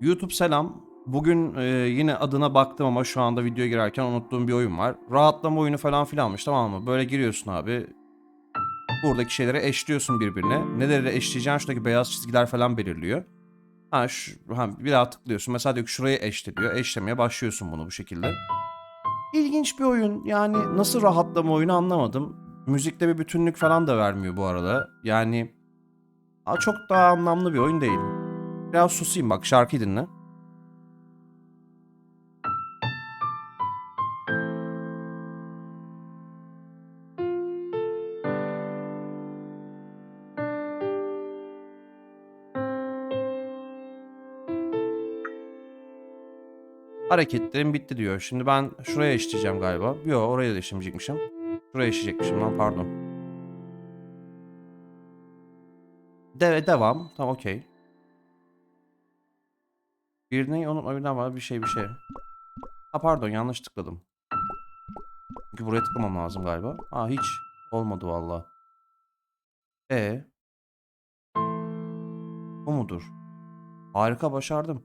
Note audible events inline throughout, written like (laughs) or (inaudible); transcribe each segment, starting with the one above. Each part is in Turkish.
YouTube selam. Bugün e, yine adına baktım ama şu anda videoya girerken unuttuğum bir oyun var. Rahatlama oyunu falan filanmış tamam mı? Böyle giriyorsun abi. Buradaki şeyleri eşliyorsun birbirine. Neleri eşleyeceğin şuradaki beyaz çizgiler falan belirliyor. Ha, şu, ha bir daha tıklıyorsun. Mesela diyor ki şurayı eşle diyor. Eşlemeye başlıyorsun bunu bu şekilde. İlginç bir oyun. Yani nasıl rahatlama oyunu anlamadım. Müzikte bir bütünlük falan da vermiyor bu arada. Yani çok daha anlamlı bir oyun değil. Biraz susayım bak şarkıyı dinle. Hareketlerim bitti diyor. Şimdi ben şuraya eşleyeceğim galiba. Yok oraya da eşlemeyecekmişim. Şuraya eşleyecekmişim lan pardon. De devam. Tamam okey. Birini unutma birden var bir şey bir şey. Ha pardon yanlış tıkladım. Çünkü buraya tıklamam lazım galiba. Ha hiç olmadı valla. E Bu mudur? Harika başardım.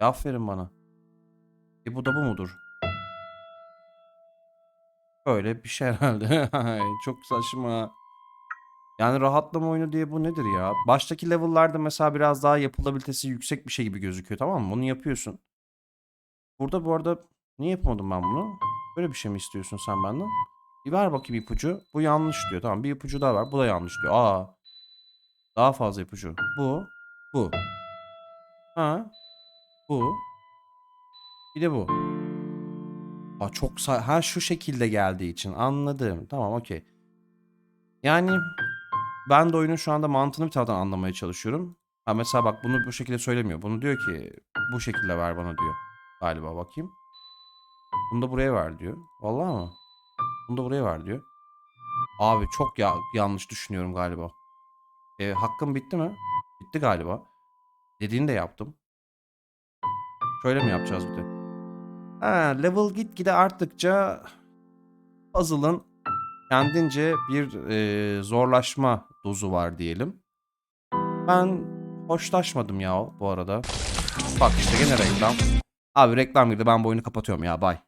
Aferin bana. E bu da bu mudur? Böyle bir şey herhalde. (laughs) Çok saçma. Yani rahatlama oyunu diye bu nedir ya? Baştaki level'larda mesela biraz daha yapılabilitesi yüksek bir şey gibi gözüküyor tamam mı? Bunu yapıyorsun. Burada bu arada niye yapamadım ben bunu? Böyle bir şey mi istiyorsun sen benden? Bir ver bakayım ipucu. Bu yanlış diyor. Tamam bir ipucu daha ver. Bu da yanlış diyor. Aa. Daha fazla ipucu. Bu. Bu. Ha. Bu. Bir de bu. Aa, çok ha şu şekilde geldiği için anladım. Tamam okey. Yani ben de oyunun şu anda mantığını bir taraftan anlamaya çalışıyorum. Ha mesela bak bunu bu şekilde söylemiyor. Bunu diyor ki bu şekilde ver bana diyor. Galiba bakayım. Bunu da buraya ver diyor. Vallahi mı? Bunu da buraya ver diyor. Abi çok ya yanlış düşünüyorum galiba. E, hakkım bitti mi? Bitti galiba. Dediğini de yaptım. Şöyle mi yapacağız bir de? Ha, level gitgide arttıkça puzzle'ın kendince bir e, zorlaşma dozu var diyelim. Ben hoşlaşmadım ya bu arada. Bak işte gene reklam. Abi reklam girdi ben bu oyunu kapatıyorum ya bay.